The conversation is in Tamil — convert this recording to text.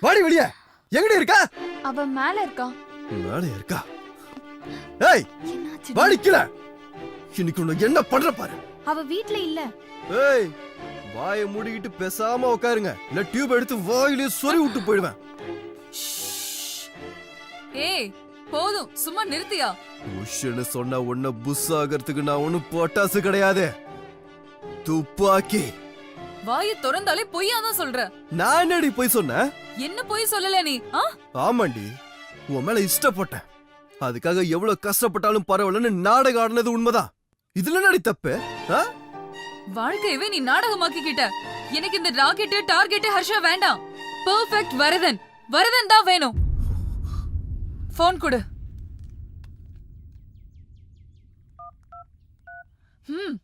வாடி. வெளிய. எங்கடி இருக்கா? அவ மேல இருக்கா? மேலே இருக்கா? ஏய் வாடி கீழே. இன்னைக்கு உனக்கு என்ன பண்ற பாரு. அவ வீட்ல இல்ல. ஏய் வாயை மூடிக்கிட்டு பேசாம உட்காருங்க இல்ல டியூப் எடுத்து வாயிலே சொறி விட்டு போயிடுவேன். ஏய் போதும். சும்மா நிறுத்தியா? உஷன்னு சொன்ன உன்ன புஸ் ஆகிறதுக்கு நான் ஒண்ணும் பொட்டாசு கிடையாது. துப்பாக்கி. வாய திறந்தாலே பொய்யா தான் சொல்ற நான் என்னடி போய் சொன்னேன் என்ன பொய் சொல்லல நீ? ஆ? ஆமாண்டி உன் மேல இஷ்டப்பட்டேன். அதுக்காக எவ்வளவு கஷ்டப்பட்டாலும் பரவாயில்லன்னு நாடகம் ஆடினது உண்மைதான். இதுல நடி தப்பு? ஆ? வாழ்க்கையவே நீ நாடகமாக்கிக்கிட்ட. எனக்கு இந்த ராக்கெட் டார்கெட் ஹர்ஷா வேண்டாம். பெர்ஃபெக்ட் வரதன். வரதன் தான் வேணும். ஃபோன் கொடு. ம்